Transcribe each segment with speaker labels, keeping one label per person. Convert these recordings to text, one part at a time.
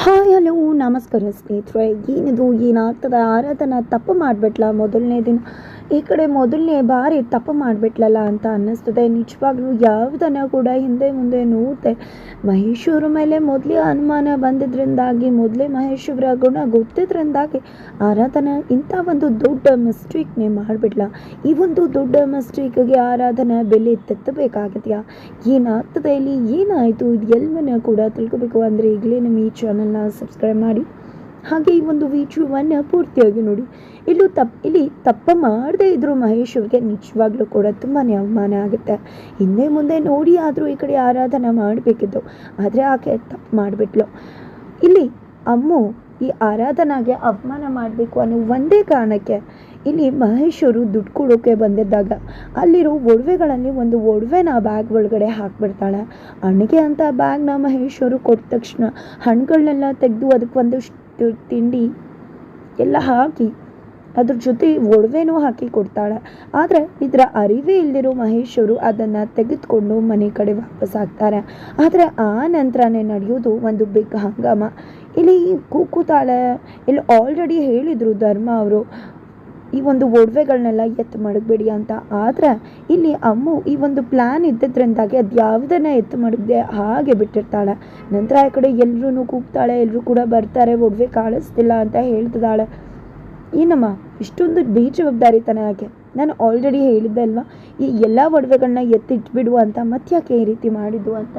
Speaker 1: Hi hello ನಮಸ್ಕಾರ ಸ್ನೇಹಿತರೆ. ಏನಿದು ಏನಾಗ್ತದೆ? ಆರಾಧನ ತಪ್ಪು ಮಾಡಿಬಿಟ್ಲ ಮೊದಲನೇ ದಿನ? ಈ ಕಡೆ ಮೊದಲನೇ ಬಾರಿ ತಪ್ಪು ಮಾಡಿಬಿಟ್ಲಲ್ಲ ಅಂತ ಅನ್ನಿಸ್ತದೆ. ನಿಜವಾಗ್ಲೂ ಯಾವುದನ್ನ ಕೂಡ ಹಿಂದೆ ಮುಂದೆ ನೋಡ್ತೆ ಮಹೇಶ್ವರ ಮೇಲೆ ಮೊದಲೇ ಅನುಮಾನ ಬಂದಿದ್ರಿಂದಾಗಿ, ಮೊದಲೇ ಮಹೇಶ್ವರ ಗುಣ ಗೊತ್ತಿದ್ರಿಂದಾಗಿ ಆರಾಧನ ಇಂಥ ಒಂದು ದೊಡ್ಡ ಮಿಸ್ಟೇಕ್ನೇ ಮಾಡಿಬಿಟ್ಲ. ಈ ಒಂದು ದೊಡ್ಡ ಮಿಸ್ಟೇಕ್ಗೆ ಆರಾಧನ ಬೆಲೆ ತೆತ್ತಬೇಕಾಗಿದೆಯಾ? ಏನಾಗ್ತದೆ ಇಲ್ಲಿ? ಏನಾಯಿತು? ಇದು ಎಲ್ಲವನ್ನ ಕೂಡ ತಿಳ್ಕೊಬೇಕು. ಅಂದರೆ ಈಗಲೇ ನಮ್ಮ ಈ ಚಾನಲ್ನ ಸಬ್ಸ್ಕ್ರೈಬ್ ಮಾಡಿ. ಹಾಗೆ ಈ ಒಂದು ವಿಡಿಯೋವನ್ನು ಪೂರ್ತಿಯಾಗಿ ನೋಡಿ. ಇಲ್ಲೂ ತಪ್ಪು ಇಲ್ಲಿ ತಪ್ಪ ಮಾಡದೇ ಇದ್ರು ಮಹೇಶ್ ಅವ್ರಿಗೆ ನಿಜವಾಗ್ಲೂ ಕೂಡ ತುಂಬಾ ಅವಮಾನ ಆಗುತ್ತೆ. ಹಿಂದೆ ಮುಂದೆ ನೋಡಿ ಆದರೂ ಈ ಕಡೆ ಆರಾಧನೆ ಮಾಡಬೇಕಿತ್ತು. ಆದರೆ ಆಕೆ ತಪ್ಪು ಮಾಡಿಬಿಟ್ಲು. ಇಲ್ಲಿ ಅಮ್ಮು ಈ ಆರಾಧನಾಗೆ ಅವಮಾನ ಮಾಡಬೇಕು ಅನ್ನೋ ಒಂದೇ ಕಾರಣಕ್ಕೆ ಇಲ್ಲಿ ಮಹೇಶ್ ಅವರು ದುಡ್ಡು ಕೊಡೋಕೆ ಬಂದಿದ್ದಾಗ ಅಲ್ಲಿರೋ ಒಡವೆಗಳಲ್ಲಿ ಒಂದು ಒಡವೆನ ಬ್ಯಾಗ್ ಒಳಗಡೆ ಹಾಕ್ಬಿಡ್ತಾಳೆ. ಅಣ್ಣಗೆ ಅಂತ ಬ್ಯಾಗ್ನ ಮಹೇಶ್ ಅವರು ಕೊಟ್ಟ ತಕ್ಷಣ ಹಣ್ಣುಗಳನ್ನೆಲ್ಲ ತೆಗೆದು ಅದಕ್ಕೆ ಒಂದಷ್ಟು ತಿಂಡಿ ಎಲ್ಲ ಹಾಕಿ ಅದ್ರ ಜೊತೆ ಒಡವೆನೂ ಹಾಕಿ ಕೊಡ್ತಾಳೆ. ಆದರೆ ಇದರ ಅರಿವೇ ಇಲ್ದಿರೋ ಮಹೇಶ್ವರು ಅದನ್ನು ತೆಗೆದುಕೊಂಡು ಮನೆ ಕಡೆ ವಾಪಸ್ ಆಗ್ತಾರೆ. ಆದರೆ ಆ ನಂತರನೇ ನಡೆಯೋದು ಒಂದು ಬಿಗ್ ಹಂಗಾಮ. ಇಲ್ಲಿ ಕೂಕುತಾಳೆ ಇಲ್ಲಿ ಆಲ್ರೆಡಿ ಹೇಳಿದರು ಧರ್ಮ ಅವರು ಈ ಒಂದು ಒಡವೆಗಳನ್ನೆಲ್ಲ ಎತ್ತು ಮಡಗಬೇಡಿ ಅಂತ. ಆದರೆ ಇಲ್ಲಿ ಅಮ್ಮು ಈ ಒಂದು ಪ್ಲ್ಯಾನ್ ಇದ್ದದ್ರಿಂದಾಗಿ ಅದು ಯಾವುದನ್ನ ಎತ್ತು ಮಡಗದೆ ಹಾಗೆ ಬಿಟ್ಟಿರ್ತಾಳೆ. ನಂತರ ಆ ಕಡೆ ಎಲ್ಲರೂ ಕೂಗ್ತಾಳೆ ಎಲ್ಲರೂ ಕೂಡ ಬರ್ತಾರೆ, ಒಡವೆ ಕಾಣಿಸ್ತಿಲ್ಲ ಅಂತ ಹೇಳ್ತಿದ್ದಾಳೆ. ಏನಮ್ಮ, ಇಷ್ಟೊಂದು ಬೇಜವಾಬ್ದಾರಿತನ ಯಾಕೆ ನಾನು ಆಲ್ರೆಡಿ ಹೇಳಿದ್ದೆ ಅಲ್ವಾ? ಈ ಎಲ್ಲ ಒಡವೆಗಳನ್ನ ಎತ್ತಿಟ್ಬಿಡು ಅಂತ ಮತ್ತೆ ಯಾಕೆ ಈ ರೀತಿ ಮಾಡಿದ್ದು ಅಂತ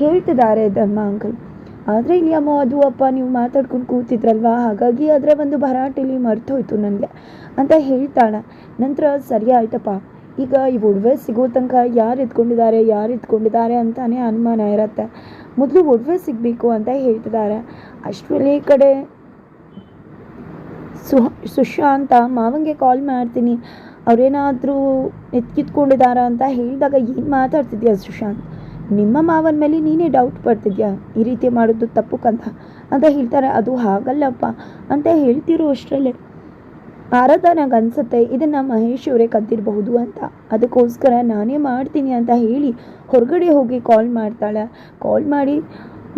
Speaker 1: ಹೇಳ್ತಿದ್ದಾರೆ ಧರ್ಮ ಅಂಕಲ್. ಆದರೆ ಇಲ್ಲಿ ಅಮ್ಮ, ಅದು ಅಪ್ಪ, ನೀವು ಮಾತಾಡ್ಕೊಂಡು ಕೂತಿದ್ರಲ್ವಾ? ಹಾಗಾಗಿ ಅದರ ಒಂದು ಭರಾಟೆಲಿ ಮರ್ತೋಯ್ತು ನನಗೆ ಅಂತ ಹೇಳ್ತಾಳೆ. ನಂತರ ಸರಿ ಆಯ್ತಪ್ಪ. ಈಗ ಈ ಒಡವೆ ಸಿಗೋ ತನಕ ಯಾರು ಎತ್ಕೊಂಡಿದ್ದಾರೆ ಯಾರು ಎತ್ಕೊಂಡಿದ್ದಾರೆ ಅಂತಾನೆ ಅನುಮಾನ ಇರತ್ತೆ. ಮೊದಲು ಒಡವೆ ಸಿಗಬೇಕು ಅಂತ ಹೇಳ್ತಿದ್ದಾರೆ ಅಷ್ಟರಲ್ಲಿ ಈ ಕಡೆ ಸುಹಾ, ಸುಶಾಂತ, ಮಾವಂಗೆ ಕಾಲ್ ಮಾಡ್ತೀನಿ. ಅವರೇನಾದರೂ ಎತ್ಕಿತ್ಕೊಂಡಿದ್ದಾರಾ ಅಂತ ಹೇಳಿದಾಗ ಏನು ಮಾತಾಡ್ತಿದ್ಯಾ ಸುಶಾಂತ್? ನಿಮ್ಮ ಮಾವನ ಮೇಲೆ ನೀನೇ ಡೌಟ್ ಪಡ್ತಿದ್ಯಾ? ಈ ರೀತಿ ಮಾಡೋದು ತಪ್ಪು ಕಂತ ಅಂತ ಹೇಳ್ತಾರೆ. ಅದು ಹಾಗಲ್ಲಪ್ಪ ಅಂತ ಹೇಳ್ತಿರೋ ಅಷ್ಟರಲ್ಲೇ. ಆರಾಧನಾಗ ಅನ್ಸುತ್ತೆ. ಇದನ್ನು ಮಹೇಶ್ ಅವರೇ ಕದ್ದಿರಬಹುದು ಅಂತ. ಅದಕ್ಕೋಸ್ಕರ ನಾನೇ ಮಾಡ್ತೀನಿ ಅಂತ ಹೇಳಿ ಹೊರಗಡೆ ಹೋಗಿ ಕಾಲ್ ಮಾಡ್ತಾಳೆ. ಕಾಲ್ ಮಾಡಿ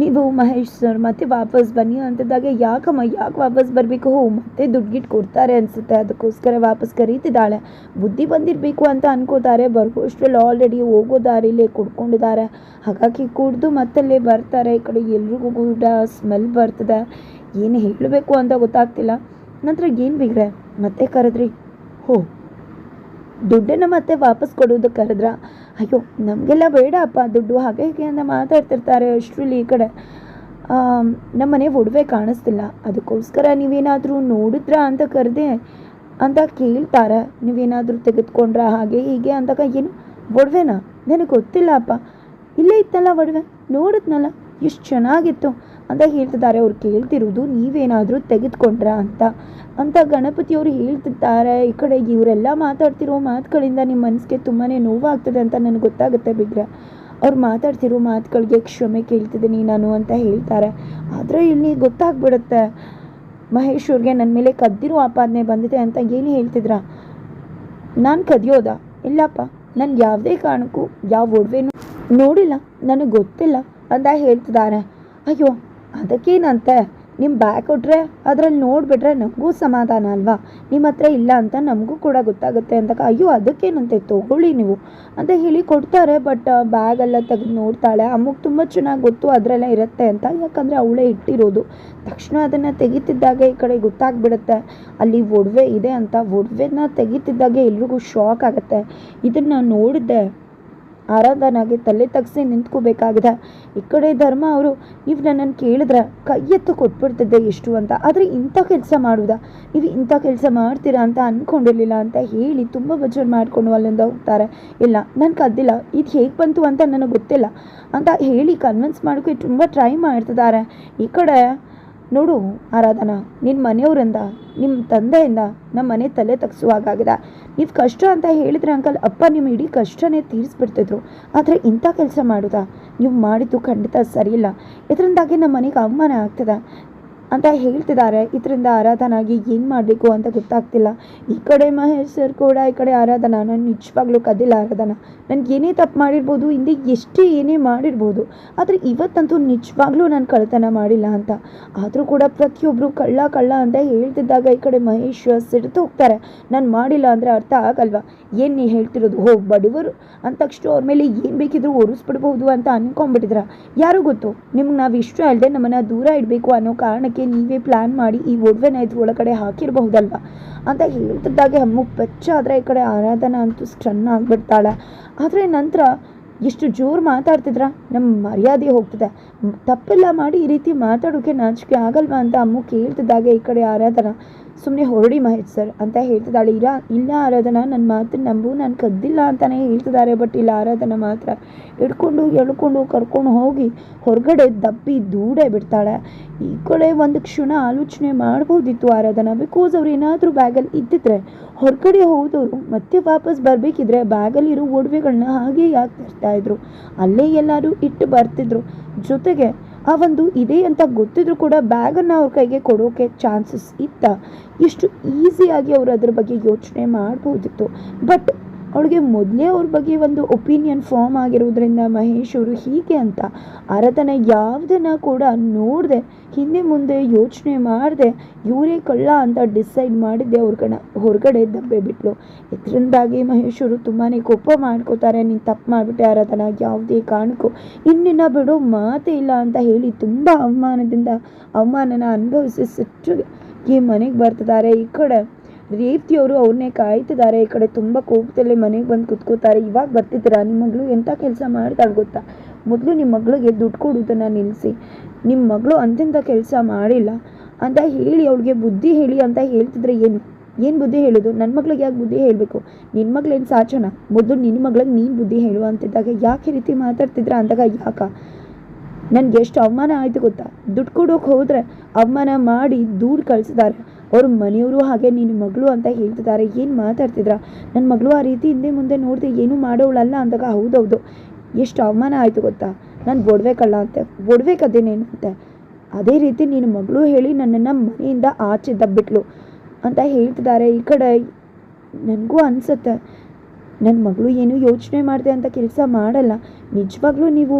Speaker 1: ನೀವು ಮಹೇಶ್ ಸರ್, ಮತ್ತೆ ವಾಪಸ್ ಬನ್ನಿ ಅಂತಿದ್ದಾಗ ಯಾಕಮ್ಮ, ಯಾಕೆ ವಾಪಸ್ ಬರಬೇಕು? ಹೋ, ಮತ್ತೆ ದುಡ್ಡು ಕೊಡ್ತಾರೆ ಅನಿಸುತ್ತೆ. ಅದಕ್ಕೋಸ್ಕರ ವಾಪಸ್ ಕರೀತಿದ್ದಾಳೆ. ಬುದ್ಧಿ ಬಂದಿರಬೇಕು ಅಂತ ಅನ್ಕೋತಾರೆ. ಬರುವಷ್ಟರಲ್ಲಿ ಆಲ್ರೆಡಿ ಹೋಗೋ ದಾರಿಲೇ ಕುಡ್ಕೊಂಡಿದ್ದಾರೆ. ಹಾಗಾಗಿ ಕುಡ್ದು ಮತ್ತಲ್ಲೇ ಬರ್ತಾರೆ. ಈ ಕಡೆ ಎಲ್ರಿಗೂ ಕೂಡ ಸ್ಮೆಲ್ ಬರ್ತದೆ. ಏನು ಹೇಳಬೇಕು ಅಂತ ಗೊತ್ತಾಗ್ತಿಲ್ಲ. ನಂತರ ಏನು ಬಿಗ್ರೆ? ಮತ್ತೆ ಕರೆದ್ರಿ. ಹೋ, ದುಡ್ಡನ್ನು ಮತ್ತೆ ವಾಪಸ್ ಕೊಡೋದು ಕರೆದ್ರ? ಅಯ್ಯೋ, ನಮಗೆಲ್ಲ ಬೇಡ ಅಪ್ಪ ದುಡ್ಡು. ಹಾಗೆ ಹೀಗೆ ಅಂತ ಮಾತಾಡ್ತಿರ್ತಾರೆ ಅಷ್ಟರಲ್ಲಿ ಈ ಕಡೆ. ನಮ್ಮ ಮನೆ ಒಡವೆ ಕಾಣಿಸ್ತಿಲ್ಲ. ಅದಕ್ಕೋಸ್ಕರ ನೀವೇನಾದರೂ ನೋಡಿದ್ರಾ ಅಂತ ಕರೆದೆ ಅಂತ ಕೇಳ್ತಾರೆ. ನೀವೇನಾದರೂ ತೆಗೆದುಕೊಂಡ್ರಾ, ಹಾಗೆ ಹೀಗೆ ಅಂದಾಗ ಏನು, ಒಡವೆನಾ? ನನಗೆ ಗೊತ್ತಿಲ್ಲ ಅಪ್ಪ ಇಲ್ಲೇ ಇತ್ತಲ್ಲ ಒಡವೆ? ನೋಡಿದ್ನಲ್ಲ? ಎಷ್ಟು ಚೆನ್ನಾಗಿತ್ತು. ಅಂತ ಹೇಳ್ತಿದ್ದಾರೆ, ಅವ್ರು ಕೇಳ್ತಿರೋದು ನೀವೇನಾದರೂ ತೆಗೆದುಕೊಂಡ್ರಾ ಅಂತ. ಅಂತ ಗಣಪತಿಯವರು ಹೇಳ್ತಿದ್ದಾರೆ, ಈ ಕಡೆ ಇವರೆಲ್ಲ ಮಾತಾಡ್ತಿರೋ ಮಾತುಗಳಿಂದ ನಿಮ್ಮ ಮನಸ್ಸಿಗೆ ತುಂಬಾ ನೋವಾಗ್ತದೆ ಅಂತ ನನಗೆ ಗೊತ್ತಾಗುತ್ತೆ ಬಿಗ್ರೆ. ಅವ್ರು ಮಾತಾಡ್ತಿರೋ ಮಾತುಗಳಿಗೆ ಕ್ಷಮೆ ಕೇಳ್ತಿದ್ದೀನಿ ನಾನು ಅಂತ ಹೇಳ್ತಾರೆ. ಆದರೆ ಇಲ್ಲಿ ಗೊತ್ತಾಗ್ಬಿಡುತ್ತೆ, ಮಹೇಶ್ ಅವ್ರಿಗೆ ನನ್ನ ಮೇಲೆ ಕದ್ದಿರೋ ಆಪಾದನೆ ಬಂದಿದೆ ಅಂತ ಏನು ಹೇಳ್ತಿದ್ರ? ನಾನು ಕದಿಯೋದಾ? ಇಲ್ಲಪ್ಪ ನನ್ಗೆ ಯಾವುದೇ ಕಾರಣಕ್ಕೂ ಯಾವ ಒಡವೆನೂ ನೋಡಿಲ್ಲ, ನನಗೆ ಗೊತ್ತಿಲ್ಲ ಅಂತ ಹೇಳ್ತಿದ್ದಾರೆ. ಅಯ್ಯೋ ಅದಕ್ಕೇನಂತೆ? ನಿಮ್ಮ ಬ್ಯಾಗ್ ಕೊಟ್ಟರೆ ಅದ್ರಲ್ಲಿ ನೋಡಿಬಿಟ್ರೆ ನಮಗೂ ಸಮಾಧಾನ ಅಲ್ವಾ? ನಿಮ್ಮ ಹತ್ರ ಇಲ್ಲ ಅಂತ ನಮಗೂ ಕೂಡ ಗೊತ್ತಾಗುತ್ತೆ ಅಂತ ಅಯ್ಯೋ, ಅದಕ್ಕೇನಂತೆ? ತೊಗೊಳ್ಳಿ ನೀವು. ಅಂತ ಹೇಳಿ ಕೊಡ್ತಾರೆ ಬಟ್ ಬ್ಯಾಗೆಲ್ಲ ತೆಗೆದು ನೋಡ್ತಾಳೆ. ಅಮ್ಮಗೆ ತುಂಬ ಚೆನ್ನಾಗಿ ಗೊತ್ತು ಅದರಲ್ಲೇ ಇರುತ್ತೆ ಅಂತ. ಯಾಕಂದರೆ ಅವಳೇ ಇಟ್ಟಿರೋದು. ತಕ್ಷಣ ಅದನ್ನು ತೆಗಿತಿದ್ದಾಗೆ ಈ ಕಡೆ ಗೊತ್ತಾಗ್ಬಿಡುತ್ತೆ. ಅಲ್ಲಿ ಒಡವೆ ಇದೆ ಅಂತ. ಒಡವೆನ ತೆಗಿತಿದ್ದಾಗೆ ಎಲ್ರಿಗೂ ಶಾಕ್ ಆಗುತ್ತೆ. ಇದನ್ನು ನೋಡಿದ್ದೆ ಆರಾಧನಾಗೆ ತಲೆ ತಗ್ಸಿ ನಿಂತ್ಕೋಬೇಕಾಗಿದೆ. ಈ ಕಡೆ ಧರ್ಮ ಅವರು, ನೀವು ನನ್ನನ್ನು ಕೇಳಿದ್ರೆ? ಕೈ ಎತ್ತು ಕೊಟ್ಬಿಡ್ತಿದ್ದೆ ಎಷ್ಟು ಅಂತ. ಆದರೆ ಇಂಥ ಕೆಲಸ ಮಾಡುವುದಾ ನೀವು ಇಂಥ ಕೆಲಸ ಮಾಡ್ತೀರಾ ಅಂತ ಅಂದ್ಕೊಂಡಿರಲಿಲ್ಲ ಅಂತ ಹೇಳಿ ತುಂಬ ಬಜರ್ ಮಾಡಿಕೊಂಡು ಅಲ್ಲಿಂದ ಹೋಗ್ತಾರೆ. ಇಲ್ಲ, ನಾನು ಕದ್ದಿಲ್ಲ. ಇದು ಹೇಗೆ ಬಂತು ಅಂತ ನನಗೆ ಗೊತ್ತಿಲ್ಲ. ಅಂತ ಹೇಳಿ ಕನ್ವಿನ್ಸ್ ಮಾಡೋಕ್ಕೆ ತುಂಬ ಟ್ರೈ ಮಾಡ್ತಿದ್ದಾರೆ. ಈ ಕಡೆ ನೋಡು ಆರಾಧನಾ ನಿನ್ನ ಮನೆಯವರಿಂದ ನಿಮ್ಮ ತಂದೆಯಿಂದ ನಮ್ಮ ಮನೆ ತಲೆ ತಗ್ಸುವಾಗಿದೆ ನೀವು ಕಷ್ಟ ಅಂತ ಹೇಳಿದ್ರೆ ಅಂಕಲ್, ಅಪ್ಪ ನಿಮ್ಮ ಇಡೀ ಕಷ್ಟನೇ ತೀರಿಸ್ಬಿಡ್ತಿದ್ರು. ಆದರೆ ಇಂಥ ಕೆಲಸ ಮಾಡೋದಾ? ನೀವು ಮಾಡಿದ್ದು ಖಂಡಿತ ಸರಿಯಿಲ್ಲ. ಇದರಿಂದಾಗಿ ನಮ್ಮ ಮನೆಗೆ ಅವಮಾನ ಆಗ್ತದೆ. ಅಂತ ಹೇಳ್ತಿದ್ದಾರೆ. ಇದರಿಂದ ಆರಾಧನಾಗಿ ಏನು ಮಾಡಬೇಕು ಅಂತ ಗೊತ್ತಾಗ್ತಿಲ್ಲ. ಈ ಕಡೆ ಮಹೇಶ್ ಸರ್ ಕೂಡ, ಈ ಕಡೆ ಆರಾಧನಾ, ನಾನು ನಿಜವಾಗ್ಲೂ ಕದಿಲ್ಲ ಆರಾಧನಾ. ನನಗೆ ಏನೇ ತಪ್ಪು ಮಾಡಿರ್ಬೋದು, ಹಿಂದೆ ಎಷ್ಟೇ ಏನೇ ಮಾಡಿರ್ಬೋದು, ಆದರೆ ಇವತ್ತಂತೂ ನಿಜವಾಗ್ಲೂ ನಾನು ಕಳ್ತನ ಮಾಡಿಲ್ಲ ಅಂತ. ಆದರೂ ಕೂಡ ಪ್ರತಿಯೊಬ್ಬರು ಕಳ್ಳ ಕಳ್ಳ ಅಂತ ಹೇಳ್ತಿದ್ದಾಗ ಈ ಕಡೆ ಮಹೇಶ್ ಸಿಡ್ತು ಹೋಗ್ತಾರೆ. ನಾನು ಮಾಡಿಲ್ಲ ಅಂದರೆ ಅರ್ಥ ಆಗಲ್ವಾ? ಏನು ನೀ ಹೇಳ್ತಿರೋದು? ಹೋ ಬಡವರು ಅಂದ ತಕ್ಷಣ ಅವ್ರ ಮೇಲೆ ಏನು ಬೇಕಿದ್ರೂ ಒರೆಸ್ಬಿಡ್ಬೋದು ಅಂತ ಅಂದ್ಕೊಂಡ್ಬಿಟ್ಟಿದ್ರ ಯಾರು ಗೊತ್ತು? ನಿಮ್ಗೆ ನಾವು ಇಷ್ಟು ಅಲ್ಲದೆ ನಮ್ಮನ್ನು ದೂರ ಇಡಬೇಕು ಅನ್ನೋ ಕಾರಣಕ್ಕೆ ನೀವೇ ಪ್ಲ್ಯಾನ್ ಮಾಡಿ ಈ ಒಡವೆನ ಇದ್ರ ಒಳಗಡೆ ಹಾಕಿರಬಹುದಲ್ವ? ಅಂತ ಹೇಳ್ತಿದ್ದಾಗೆ ಅಮ್ಮ ಬೆಚ್ಚ ಆದರೆ ಈ ಕಡೆ ಆರಾಧನ ಅಂತೂ ಸ್ಟನ್ ಆಗಿಬಿಡ್ತಾಳೆ. ಆದರೆ ನಂತರ ಎಷ್ಟು ಜೋರು ಮಾತಾಡ್ತಿದ್ರ? ನಮ್ಮ ಮರ್ಯಾದೆ ಹೋಗ್ತದೆ. ತಪ್ಪೆಲ್ಲ ಮಾಡಿ ಈ ರೀತಿ ಮಾತಾಡೋಕೆ ನಾಚಿಕೆ ಆಗಲ್ವಾ ಅಂತ ಅಮ್ಮ ಕೇಳ್ತಿದ್ದಾಗೆ ಈ ಕಡೆ ಆರಾಧನಾ. ಸುಮ್ಮನೆ ಹೊರಡಿ ಮಹೇಶ್ ಸರ್ ಅಂತ ಹೇಳ್ತಿದ್ದಾಳೆ. ಇರ ಇಲ್ಲ ಆರಾಧನಾ ನನ್ನ ಮಾತು ನಂಬು, ನಾನು ಕದ್ದಿಲ್ಲ ಅಂತಾನೆ ಹೇಳ್ತಿದ್ದಾರೆ. ಬಟ್ ಇಲ್ಲ ಆರಾಧನಾ ಮಾತ್ರ ಹಿಡ್ಕೊಂಡು, ಎಳ್ಕೊಂಡು, ಕರ್ಕೊಂಡು ಹೋಗಿ ಹೊರಗಡೆ ದಬ್ಬಿ ದೂಡೆ ಬಿಡ್ತಾಳೆ. ಈ ಕಡೆ ಒಂದು ಕ್ಷಣ ಆಲೋಚನೆ ಮಾಡ್ಬೋದಿತ್ತು ಆರಾಧನಾ. ಬಿಕಾಸ್ ಅವ್ರು ಏನಾದರೂ ಬ್ಯಾಗಲ್ಲಿ ಇದ್ದಿದ್ರೆ, ಹೊರಗಡೆ ಹೋದವರು ಮತ್ತೆ ವಾಪಸ್ ಬರಬೇಕಿದ್ರೆ ಬ್ಯಾಗಲ್ಲಿರೋ ಒಡವೆಗಳನ್ನ ಹಾಗೆ ಯಾಕೆ ಬರ್ತಾಯಿದ್ರು ಅಲ್ಲೇ ಎಲ್ಲರೂ ಇಟ್ಟು ಬರ್ತಿದ್ರು. ಜೊತೆಗೆ ಆ ಒಂದು ಇದೆ ಅಂತ ಗೊತ್ತಿದ್ರು ಕೂಡ ಬ್ಯಾಗನ್ನು ಅವ್ರ ಕೈಗೆ ಕೊಡೋಕೆ ಚಾನ್ಸಸ್ ಇತ್ತ. ಎಷ್ಟು ಈಸಿಯಾಗಿ ಅವರು ಅದ್ರ ಬಗ್ಗೆ ಯೋಚನೆ ಮಾಡ್ಬೋದಿತ್ತು. ಬಟ್ ಅವಳಿಗೆ ಮೊದಲೇ ಅವ್ರ ಬಗ್ಗೆ ಒಂದು ಒಪಿನಿಯನ್ ಫಾರ್ಮ್ ಆಗಿರೋದ್ರಿಂದ ಮಹೇಶ್ ಅವರು ಹೀಗೆ ಅಂತ ಆರಾಧನೆ ಯಾವುದನ್ನು ಕೂಡ ನೋಡದೆ, ಹಿಂದೆ ಮುಂದೆ ಯೋಚನೆ ಮಾಡದೆ, ಇವರೇ ಕಳ್ಳ ಅಂತ ಡಿಸೈಡ್ ಮಾಡಿದ್ದೆ ಅವ್ರ ಕಣ, ಹೊರಗಡೆ ದಬ್ಬೆ ಬಿಟ್ಲು. ಇದರಿಂದಾಗಿ ಮಹೇಶ್ ಅವರು ತುಂಬಾ ಕೋಪ ಮಾಡ್ಕೋತಾರೆ, ನೀನು ತಪ್ಪು ಮಾಡಿಬಿಟ್ಟೆ ಆರಾಧನ, ಯಾವುದೇ ಕಾರಣಕ್ಕೂ. ಇನ್ನಿನ್ನ ಬಿಡೋ ಮಾತೇ ಇಲ್ಲ ಅಂತ ಹೇಳಿ ತುಂಬ ಅವಮಾನದಿಂದ, ಅವಮಾನನ ಅನುಭವಿಸಿ ಸಿಟ್ಟು ಈ ಮನೆಗೆ ಬರ್ತಿದ್ದಾರೆ ಈ ಕಡೆ. ರೇವತಿಯವರು ಅವ್ರನ್ನೇ ಕಾಯ್ತಿದ್ದಾರೆ. ಈ ಕಡೆ ತುಂಬ ಕೋಪದಲ್ಲಿ ಮನೆಗೆ ಬಂದು ಕುತ್ಕೋತಾರೆ. ಇವಾಗ ಬರ್ತಿದ್ದೀರಾ? ನಿಮ್ಮ ಮಗಳು ಎಂಥ ಕೆಲಸ ಮಾಡ್ತಾಳೆ ಗೊತ್ತಾ? ಮೊದಲು ನಿಮ್ಮ ಮಗಳಿಗೆ ದುಡ್ಡು ಕೊಡೋದನ್ನು ನಿಲ್ಲಿಸಿ ನಿಮ್ಮ ಮಗಳು ಅಂತಿಂಥ ಕೆಲಸ ಮಾಡಿಲ್ಲ. ಅಂತ ಹೇಳಿ ಅವಳಿಗೆ ಬುದ್ಧಿ ಹೇಳಿ ಅಂತ ಹೇಳ್ತಿದ್ರೆ ಏನು? ಏನು ಬುದ್ಧಿ ಹೇಳೋದು? ನನ್ನ ಮಗಳಿಗೆ ಯಾಕೆ ಬುದ್ಧಿ ಹೇಳಬೇಕು? ನಿನ್ನ ಮಗಳೇನು ಸಾಚನ ಮೊದಲು ನಿನ್ನ ಮಗಳಿಗೆ ನೀನು ಬುದ್ಧಿ ಹೇಳು ಅಂತಿದ್ದಾಗ ಯಾಕೆ ರೀತಿ ಮಾತಾಡ್ತಿದ್ರ ಅಂದಾಗ ಯಾಕ? ನನಗೆ ಎಷ್ಟು ಅವಮಾನ ಆಯಿತು ಗೊತ್ತಾ? ದುಡ್ಡು ಕೊಡೋಕೆ ಹೋದರೆ ಅವಮಾನ ಮಾಡಿ ದೂರ ಕಳಿಸಿದ್ದಾರೆ ಅವ್ರ ಮನೆಯವರು ಹಾಗೆ ನಿನ್ನ ಮಗಳು ಅಂತ ಹೇಳ್ತಿದ್ದಾರೆ ಏನು ಮಾತಾಡ್ತಿದ್ರ? ನನ್ನ ಮಗಳು ಆ ರೀತಿ ಹಿಂದೆ ಮುಂದೆ ನೋಡಿದೆ ಏನೂ ಮಾಡೋಳಲ್ಲ ಅಂದಾಗ ಹೌದೌದು. ಎಷ್ಟು ಅವಮಾನ ಆಯಿತು ಗೊತ್ತಾ? ನಾನು ಬೊಡ್ಬೇಕಲ್ಲ ಅಂತ. ಅಂತೆ ಅದೇ ರೀತಿ ನಿನ್ನ ಮಗಳು ಹೇಳಿ ನನ್ನನ್ನು ಮನೆಯಿಂದ ಆಚೆ ದಬ್ಬಿಟ್ಲು ಅಂತ ಹೇಳ್ತಿದ್ದಾರೆ ಈ ಕಡೆ ನನಗೂ ಅನಿಸುತ್ತೆ. ನನ್ನ ಮಗಳು ಏನು ಯೋಚನೆ ಮಾಡಿದೆ ಅಂತ ಕೆಲಸ ಮಾಡಲ್ಲ. ನಿಜವಾಗ್ಲೂ ನೀವು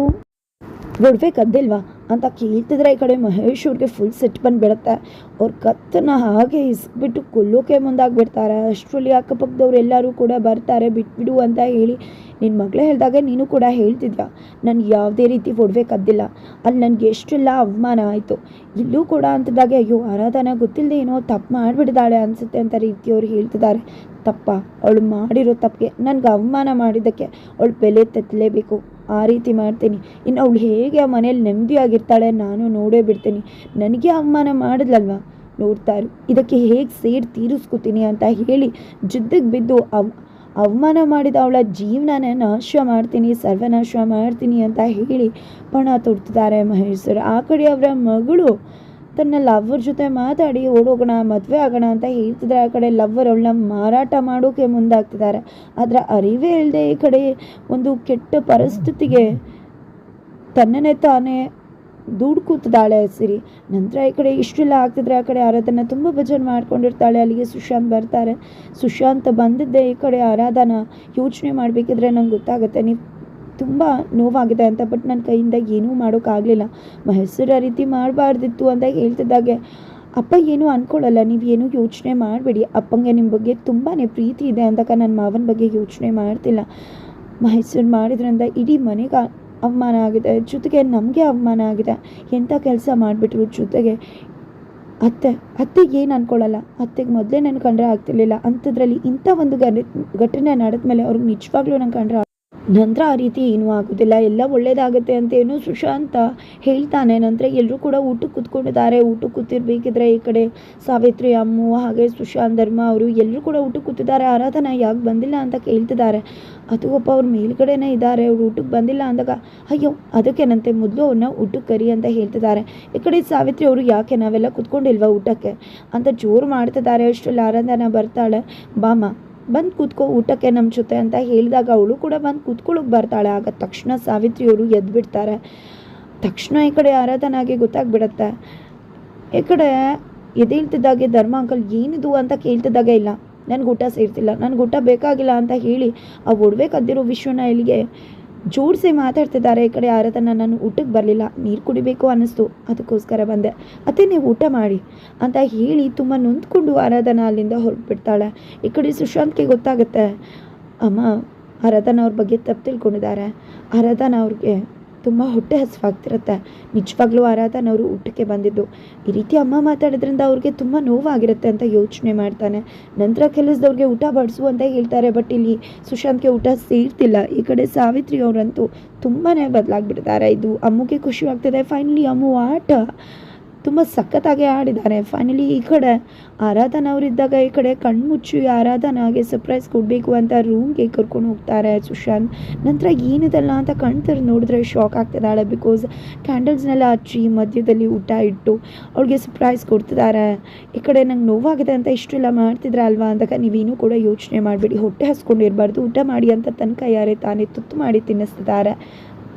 Speaker 1: ಒಡವೆ ಕದ್ದಿಲ್ವಾ ಅಂತ ಕೇಳ್ತಿದ್ರೆ ಈ ಕಡೆ ಮಹೇಶ್ ಅವ್ರಿಗೆ ಫುಲ್ ಸಿಟ್ಟು ಬಂದುಬಿಡುತ್ತೆ ಅವ್ರ ಕತ್ತನ್ನ ಹಾಗೆ ಇಸ್ಬಿಟ್ಟು ಕೊಲ್ಲೋಕೆ ಮುಂದಾಗ್ಬಿಡ್ತಾರೆ. ಅಷ್ಟರಲ್ಲಿ ಅಕ್ಕಪಕ್ಕದವ್ರು ಎಲ್ಲರೂ ಕೂಡ ಬರ್ತಾರೆ, ಬಿಟ್ಬಿಡು ಅಂತ ಹೇಳಿ ನಿನ್ನ ಮಗಳೇ ಹೇಳಿದಾಗ ನೀನು ಕೂಡ ಹೇಳ್ತಿದ್ಯಾ? ನಾನು ಯಾವುದೇ ರೀತಿ ಒಡವೆ ಕದ್ದಿಲ್ಲ ಅಲ್ಲಿ ನನಗೆ ಎಷ್ಟೆಲ್ಲ ಅವಮಾನ ಆಯಿತು. ಇಲ್ಲೂ ಕೂಡ ಅಂತಿದ್ದಾಗೆ, ಅಯ್ಯೋ, ಆರಾಧನ ಗೊತ್ತಿಲ್ಲದೆ ಏನೋ ತಪ್ಪು ಮಾಡಿಬಿಡ್ದಾಳೆ ಅನಿಸುತ್ತೆ ಅಂತ ರೀತಿ ಅವ್ರು ಹೇಳ್ತಿದ್ದಾರೆ. ತಪ್ಪ, ಅವಳು ಮಾಡಿರೋ ತಪ್ಪಿಗೆ ನನಗೆ ಅವಮಾನ ಮಾಡಿದ್ದಕ್ಕೆ ಅವಳು ಬೆಲೆ ತೆತ್ತಲೇಬೇಕು ಆ ರೀತಿ ಮಾಡ್ತೀನಿ. ಇನ್ನು ಅವಳು ಹೇಗೆ ಆ ಮನೇಲಿ ನೆಮ್ಮದಿಯಾಗಿರ್ತಾಳೆ ನಾನು ನೋಡೇ ಬಿಡ್ತೀನಿ. ನನಗೆ ಅವಮಾನ ಮಾಡಿದ್ಲಲ್ವ? ನೋಡ್ತಾ ಇರು ಇದಕ್ಕೆ ಹೇಗೆ ಸೇಡ್ ತೀರಿಸ್ಕೊತೀನಿ ಅಂತ ಹೇಳಿ ಜಿದ್ದಿಗೆ ಬಿದ್ದು ಅವ್, ಅವಮಾನ ಮಾಡಿದ ಅವಳ ಜೀವನನ ನಾಶ ಮಾಡ್ತೀನಿ, ಸರ್ವನಾಶ ಮಾಡ್ತೀನಿ ಅಂತ ಹೇಳಿ ಪಣ ತೊಡ್ತಿದ್ದಾರೆ ಮಹೇಶ್ವರ. ಆ ಕಡೆ ಅವರ ಮಗಳು ತನ್ನ ಲವ್ವರ್ ಜೊತೆ ಮಾತಾಡಿ, ಓಡೋಗೋಣ, ಮದುವೆ ಆಗೋಣ ಅಂತ ಹೇಳ್ತಿದ್ರೆ ಆ ಕಡೆ ಲವ್ವರ್ ಅವಳನ್ನ ಮಾರಾಟ ಮಾಡೋಕೆ ಮುಂದಾಗ್ತಿದ್ದಾರೆ. ಅದರ ಅರಿವೇ ಇಲ್ಲದೆ ಈ ಕಡೆ ಒಂದು ಕೆಟ್ಟ ಪರಿಸ್ಥಿತಿಗೆ ತನ್ನನ್ನೇ ತಾನೇ ಕೂತಿದ್ದಾಳೆ ಸಿರಿ. ನಂತರ ಈ ಕಡೆ ಇಷ್ಟೆಲ್ಲ ಆಗ್ತಿದ್ರೆ ಆ ಕಡೆ ಆರಾಧನ ತುಂಬ ಭಜನೆ ಮಾಡ್ಕೊಂಡಿರ್ತಾಳೆ. ಅಲ್ಲಿಗೆ ಸುಶಾಂತ್ ಬರ್ತಾರೆ. ಸುಶಾಂತ್ ಬಂದಿದ್ದೆ ಈ ಕಡೆ ಆರಾಧನ ಯೋಚನೆ ಮಾಡಬೇಕಿದ್ರೆ ನಂಗೆ ಗೊತ್ತಾಗುತ್ತೆ. ನೀವು ತುಂಬ ನೋವಾಗಿದೆ ಅಂತ ಬಟ್ ನನ್ನ ಕೈಯಿಂದ ಏನೂ ಮಾಡೋಕ್ಕಾಗಲಿಲ್ಲ. ಮೈಸೂರು ಆ ರೀತಿ ಮಾಡಬಾರ್ದಿತ್ತು ಅಂತ ಹೇಳ್ತಿದ್ದಾಗೆ, ಅಪ್ಪ ಏನೂ ಅಂದ್ಕೊಳ್ಳಲ್ಲ ನೀವು ಏನೂ ಯೋಚನೆ ಮಾಡಬೇಡಿ. ಅಪ್ಪಂಗೆ ನಿಮ್ಮ ಬಗ್ಗೆ ತುಂಬಾ ಪ್ರೀತಿ ಇದೆ ಅಂತಕ ನನ್ನ ಮಾವನ ಬಗ್ಗೆ ಯೋಚನೆ ಮಾಡ್ತಿಲ್ಲ. ಮೈಸೂರು ಮಾಡಿದ್ರಿಂದ ಇಡೀ ಮನೆಗೆ ಅವಮಾನ ಆಗಿದೆ. ಜೊತೆಗೆ ನಮಗೆ ಅವಮಾನ ಆಗಿದೆ. ಎಂಥ ಕೆಲಸ ಮಾಡಿಬಿಟ್ರು ಜೊತೆಗೆ. ಅತ್ತೆ ಅತ್ತೆಗೆ ಏನು ಅನ್ಕೊಳ್ಳಲ್ಲ ಅತ್ತೆಗೆ ಮೊದಲೇ ನಾನು ಕಂಡ್ರೆ ಆಗ್ತಿರ್ಲಿಲ್ಲ. ಅಂಥದ್ರಲ್ಲಿ ಇಂಥ ಒಂದು ಘಟನೆ ನಡೆದ ಮೇಲೆ ಅವ್ರಿಗೆ ನಿಜವಾಗ್ಲೂ ನಂಗೆ ಕಂಡ್ರೆ ನಂತರ ಆ ರೀತಿ ಏನೂ ಆಗೋದಿಲ್ಲ. ಎಲ್ಲ ಒಳ್ಳೇದಾಗುತ್ತೆ ಅಂತ ಏನು ಸುಶಾಂತ ಹೇಳ್ತಾನೆ. ನಂತರ ಎಲ್ಲರೂ ಕೂಡ ಊಟಕ್ಕೆ ಕೂತ್ಕೊಂಡಿದ್ದಾರೆ. ಊಟಕ್ಕೆ ಕೂತಿರ್ಬೇಕಿದ್ರೆ ಈ ಕಡೆ ಸಾವಿತ್ರಿ ಅಮ್ಮು ಹಾಗೆ ಸುಶಾಂತ್ ಧರ್ಮ ಅವರು ಎಲ್ಲರೂ ಕೂಡ ಊಟಕ್ಕೆ ಕೂತಿದ್ದಾರೆ. ಆರಾಧನಾ ಯಾಕೆ ಬಂದಿಲ್ಲ ಅಂತ ಕೇಳ್ತಿದ್ದಾರೆ. ಅದು ಒಬ್ಬ ಅವ್ರ ಮೇಲ್ಗಡೆನೇ ಇದ್ದಾರೆ. ಅವ್ರು ಊಟಕ್ಕೆ ಬಂದಿಲ್ಲ ಅಂದಾಗ, ಅಯ್ಯೋ, ಅದಕ್ಕೇನಂತೆ? ಮೊದಲು ಅವ್ರನ್ನ ಊಟಕ್ಕೆ ಕರಿ ಅಂತ ಹೇಳ್ತಿದ್ದಾರೆ. ಈ ಕಡೆ ಸಾವಿತ್ರಿ ಅವರು ಯಾಕೆ ನಾವೆಲ್ಲ ಕುತ್ಕೊಂಡಿಲ್ವಾ ಊಟಕ್ಕೆ? ಅಂತ ಜೋರು ಮಾಡ್ತಿದ್ದಾರೆ. ಅಷ್ಟರಲ್ಲಿ ಆರಾಧನಾ ಬರ್ತಾಳೆ ಬಾಮ ಬಂದು ಕೂತ್ಕೋ, ಊಟಕ್ಕೆ ನಮ್ಮ ಜೊತೆ ಅಂತ ಹೇಳಿದಾಗ ಅವಳು ಕೂಡ ಬಂದು ಕೂತ್ಕೊಳ್ಳೋಕೆ ಬರ್ತಾಳೆ. ಆಗ ತಕ್ಷಣ ಸಾವಿತ್ರಿಯವರು ಎದ್ದು ಬಿಡ್ತಾರೆ ತಕ್ಷಣ ಈ ಕಡೆ ಆರಾಧನಾಗೆ ಗೊತ್ತಾಗ್ಬಿಡತ್ತೆ. ಈ ಕಡೆ ಎದ್ದೇಳ್ತಿದ್ದಾಗೆ ಧರ್ಮ ಅಂಕಲ್, ಏನಿದು ಅಂತ ಕೇಳ್ತಿದ್ದಾಗ ಇಲ್ಲ. ನನಗೆ ಊಟ ಸೇರ್ತಿಲ್ಲ. ನನಗೆ ಊಟ ಬೇಕಾಗಿಲ್ಲ ಅಂತ ಹೇಳಿ ಆ ಒಡವೆ ಕದ್ದಿರೋ ಇಲ್ಲಿಗೆ ಜೋಡಿಸಿ ಮಾತಾಡ್ತಿದ್ದಾರೆ. ಈ ಕಡೆ ಆರತ ನಾನು ಊಟಕ್ಕೆ ಬರಲಿಲ್ಲ. ನೀರು ಕುಡಿಬೇಕು ಅನ್ನಿಸ್ತು. ಅದಕ್ಕೋಸ್ಕರ ಬಂದೆ. ಅತ್ತೆ, ನೀವು ಊಟ ಮಾಡಿ ಅಂತ ಹೇಳಿ ತುಂಬ ನೊಂದ್ಕೊಂಡು ಆರಾಧನ ಅಲ್ಲಿಂದ ಹೊರಟ್ಬಿಡ್ತಾಳೆ. ಈ ಕಡೆ ಸುಶಾಂತ್ಗೆ ಗೊತ್ತಾಗುತ್ತೆ. ಅಮ್ಮ ಆರಾಧನ ಅವ್ರ ಬಗ್ಗೆ ತಪ್ಪು ತಿಳ್ಕೊಂಡಿದ್ದಾರೆ. ಆರಾಧನ ಅವ್ರಿಗೆ ತುಂಬ ಹೊಟ್ಟೆ ಹಸಿವಾಗ್ತಿರುತ್ತೆ. ನಿಜವಾಗ್ಲೂ ಆರಾಧನವರು ಊಟಕ್ಕೆ ಬಂದಿದ್ದು. ಈ ರೀತಿ ಅಮ್ಮ ಮಾತಾಡೋದ್ರಿಂದ ಅವ್ರಿಗೆ ತುಂಬ ನೋವಾಗಿರುತ್ತೆ ಅಂತ ಯೋಚನೆ ಮಾಡ್ತಾನೆ. ನಂತರ ಕೆಲಸದವ್ರಿಗೆ ಊಟ ಬಡಿಸು ಅಂತ ಹೇಳ್ತಾರೆ ಬಟ್ ಇಲ್ಲಿ ಸುಶಾಂತ್ಗೆ ಊಟ ಸೇರ್ತಿಲ್ಲ. ಈ ಕಡೆ ಸಾವಿತ್ರಿ ಅವರಂತೂ ತುಂಬಾ ಬದಲಾಗ್ಬಿಡ್ತಾರೆ. ಇದು ಅಮ್ಮಗೆ ಖುಷಿ ಆಗ್ತಿದೆ. ಫೈನಲಿ ಅಮ್ಮು ಆಟ ತುಂಬ ಸಖತ್ತಾಗಿ ಆಡಿದ್ದಾರೆ. ಫೈನಲಿ ಈ ಕಡೆ ಆರಾಧನ ಅವರಿದ್ದಾಗ ಈ ಕಡೆ ಕಣ್ಮುಚ್ಚಿ ಆರಾಧನಾಗೆ ಸರ್ಪ್ರೈಸ್ ಕೊಡಬೇಕು ಅಂತ ರೂಮ್ಗೆ ಕರ್ಕೊಂಡು ಹೋಗ್ತಾರೆ ಸುಶಾಂತ್. ನಂತರ ಏನಿದೆಲ್ಲ ಅಂತ ಕಣ್ತರು ನೋಡಿದ್ರೆ ಶಾಕ್ ಆಗ್ತಿದ್ದಾಳೆ ಬಿಕಾಸ್ ಕ್ಯಾಂಡಲ್ಸ್ನೆಲ್ಲ ಹಚ್ಚಿ ಮಧ್ಯದಲ್ಲಿ ಊಟ ಇಟ್ಟು ಅವಳಿಗೆ ಸರ್ಪ್ರೈಸ್ ಕೊಡ್ತಿದ್ದಾರೆ. ಈ ಕಡೆ ನಂಗೆ ನೋವಾಗಿದೆ ಅಂತ ಇಷ್ಟೆಲ್ಲ ಮಾಡ್ತಿದ್ರೆ ಅಲ್ವಾ ಅಂದಾಗ ನೀವೇನು ಕೂಡ ಯೋಚನೆ ಮಾಡಬೇಡಿ. ಹೊಟ್ಟೆ ಹಸ್ಕೊಂಡಿರಬಾರ್ದು. ಊಟ ಮಾಡಿ ಅಂತ ತನ್ನ ಕೈಯಾರೆ ತಾನೇ ತುತ್ತು ಮಾಡಿ ತಿನ್ನಿಸ್ತಿದ್ದಾರೆ.